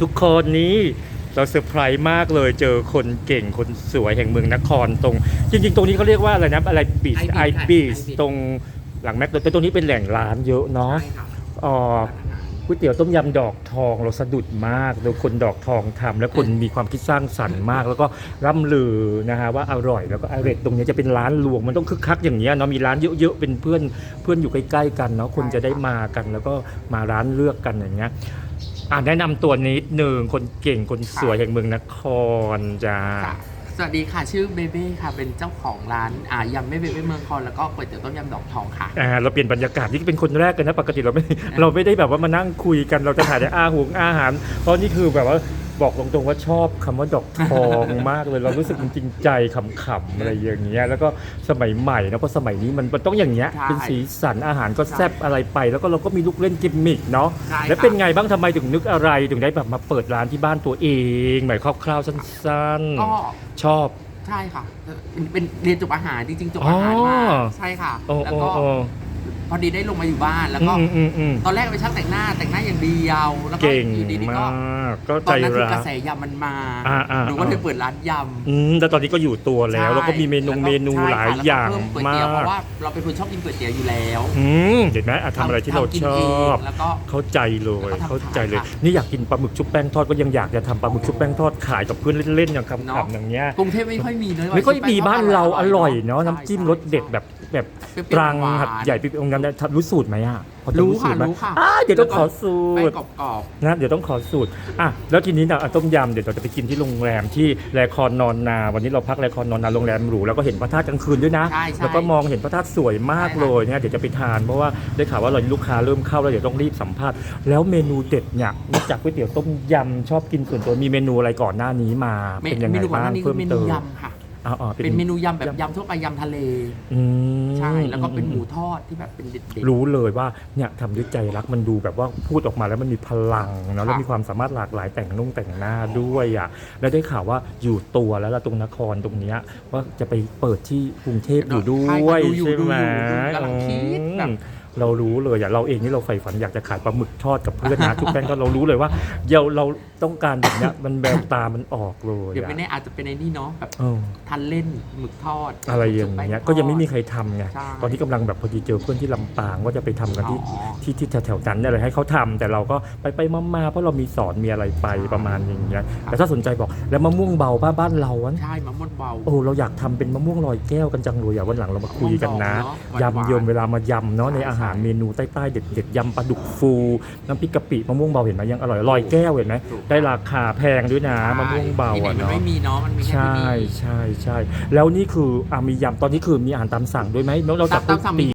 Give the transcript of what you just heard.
ทุกคนนี้เราเซอร์ไพรส์มากเลยเจอคนเก่งคนสวยแห่งเมืองนครตรง จริง ๆ ตรงนี้เขาเรียกว่าอะไรนะอะไรบีช Ice Beach ไอค่ะบีช Ice Beach ตรงหลังแม็กแต่ตรงนี้เป็นแหล่งร้านเยอะเนาะใช่ค่ะอ๋อก๋วยเตี๋ยวต้มยำดอกทองเราสะดุดมาก โดยคนดอกทองทำและคนมีความคิดสร้างสรรค์มาก แล้วก็ร่ำลือนะฮะว่าอร่อยแล้วก็อร่อยตรงนี้จะเป็นร้านรวงมันต้องคึกคักอย่างเงี้ยเนาะมีร้านเยอะๆเป็นเพื่อนเพื่อนอยู่ใกล้ๆกันเนาะคนจะได้มากัน แล้วก็มาร้านเลือกกันอย่างเงี้ย อ่าแนะนำตัวนิดหนึ่งคนเก่งคนสวยแห่งเมืองนครจ้า ค่ะสวัสดีค่ะชื่อเบเบ้ค่ะ เป็นเจ้าของร้านอ่ายำแม่เบเบ้เมืองคอนแล้วก็ก๋วยเตี๋ยวต้มยำดอกทองค่ะ อ่าเราเปลี่ยนบรรยากาศนี่เป็นคนแรกกันนะปกติเราไม่ เราไม่ได้แบบว่ามานั่งคุยกันเราจะถ่ายแต่อาหงอาหาร เพราะนี่คือแบบว่า บอกตรงๆว่าชอบคำว่าดอกทองมากเลย เรารู้สึกมันจริงใจขำๆอะไรอย่างเงี้ยแล้วก็สมัยใหม่นะเพราะสมัยนี้มันมันต้องอย่างเงี้ยใช่เป็นสีสันอาหารก็แซ่บอะไรไป แล้วก็เราก็มีลูกเล่นกิมมิกเนาะใช่แล้วค่ะเป็นไงบ้างทำไมถึงนึกอะไรถึงได้แบบมาเปิดร้านที่บ้านตัวเอง หมายคร่าวๆสั้นก็ๆ ชอบ ใช่ค่ะเป็นเป็นเรียนจบอาหารจริงๆจบอาหารมาอ๋อ ใช่ค่ะ โอ้แล้วโอ้ก็ โอ้ พอดีได้ลงมาอยู่บ้านแล้วก็อืมอืมอืม ตอนแรกเป็นช่างแต่งหน้าแต่งหน้าอย่างเดียวแล้วก็เก่งอยู่ดีๆมก็ากก็ตอใจนนั้นคือกรัระกแสยำมันมาอ่าอ่าหนูก็เลยเปิดร้านยำ อืมแต่ตอนนี้ก็อยู่ตัวแล้วใช่แล้วก็มีเมนูแล้วก็เมนูใช่หลายค่ะอย่างแล้วก็เพิ่มก๋วยมาเตี๋ยวเพก ราะว่าเราเป็นคนชอบกินก๋วยเตี๋ยวอยู่แล้วอืมเห็นไหมอะทำอะไรที่เรากินชอเงบ แล้วก็ เข้าใจเลย แล้วก็ทำเข้าใจเลย ขายค่ะนี่อยากกินปลาหมึกชุบแป้งทอดก็ยังอยากจะทำปลาหมึกชุบแป้งทอดขายกับเพื่อนเล่นๆอย่างเนาะขำๆอย่างเงี้ยกรุงเทพไม่ค่อยมีเลยไม่ค่อยมีบ้านเราอร่อยเนาะใช่น้ำจิ้มใช่รสเด็ดแบบ แบบเปรี้ยวๆตรังหวานหัดใหญ่ปิ๊บองค์นั้นเนี่ยรู้สูตรไหมอะพอจะรู้สูตรไหมค่ะรู้ค่ะอ่าเดี๋ยวต้องขอสูแป้งตรกรอบนะเดี๋ยวต้องขอสูตรอะแล้วทีนี้นะอะต้มยำเดี๋ยวเราจะไปกินที่โรงแรมที่แรคอนนอนนา วันนี้เราพักแรคอนนอนนาโรงแรมหรูแล้วก็เห็นพระธาตุกลางคืนด้วยนะใช่ใช่แล้วก็มองเห็นพระธาตุสวยมากใช่ค่ะเลยเนี่ยเดี๋ยวจะไปทานเพราะว่าได้ข่าวว่าเราลูกค้าเริ่มเข้าแล้วเดี๋ยวต้องรีบสัมภาษณ์แล้วเมนูเด็ดเนี่ยนอกจากก๋วยเตี๋ยวต้มยำชอบกินส่วนตัวมีเมนูอะไรก่อนหน้านี้มาๆเมเป็นยังไงนูก่อนหบ้างน้านี้คืเพิ่อมเมนูเติมยำค่ะ อ๋ออ๋อเป็นเมนูยำแบบยำทั่วไปยำทะเล อืมใช่ แล้วก็เป็นหมูทอดที่แบบเป็นเด็ดๆรู้เลยว่าเนี่ยทำด้วยใจรักมันดูแบบว่าพูดออกมาแล้วมันมีพลังเนาะแล้วมีความสามารถหลากหลายแต่งนุ่งแต่งหน้าด้วยอะแล้วได้ข่าวว่าอยู่ตัวแล้วละตรงนครตรงเนี้ยว่าจะไปเปิดที่กรุงเทพอยู่ด้ใช่วยค่ะดูอยู่ใช่ไหมดูอยู่กำลังคิดแบบ อืม เรารู้เลยอะเราเองนี่เราใฝ่ฝันอยากจะขายปลาหมึกทอดกับเพื่อนนะ ทุกแป้งก็เรารู้เลยว่าเดี๋ยวเราต้องการแบบเนี้ยมันแววตามันออกเลยเดี๋ยวอะไม่แน่อาจจะเป็นไอ้นี่เนาะแบบเออทันเล่นหมึกทอดอะไรอย่างเงี้ยก็ยังไม่มีใครทำไงใช่ ตอนนี้กำลังแบบพอดีเจอเพื่อนที่ลำปางว่าจะไปทำกันที่ อ๋อ ที่ที่แถวๆนั้นเนี่ยเลยให้เขาทำแต่เราก็ไปไปมามาเพราะเรามีสอนมีอะไรไปประมาณอย่างเงี้ยแต่ถ้าสนใจบอกแล้วมะม่วงเบาบ้านบ้านเราอะใช่มะม่วงเบา โอ้เราอยากทำเป็นมะม่วงลอยแก้วกันจังเลยอะวันหลังเรามาคุยกันนะมะม่วงดองเนอะยำเยิมเวลามายำเนาะใช่ในอาหารใช่เมนูใต้ๆเด็ดๆยำปลาดุกฟู น้ำพริกกะปิมะม่วงเบาเห็นไหมยังอร่อยลอยแก้วเห็นไหมถูกได้ราคาแพงด้วยนะมะม่วงเบาที่ไหนอะมันเนาะไม่มีเนาะมันมีแค่ใช่ที่นี่ใช่ใช่แล้วนี่คืออะมียำตอนนี้คือมีอาหารตามสั่งด้วยไหมเราจับตามสั่งมีตี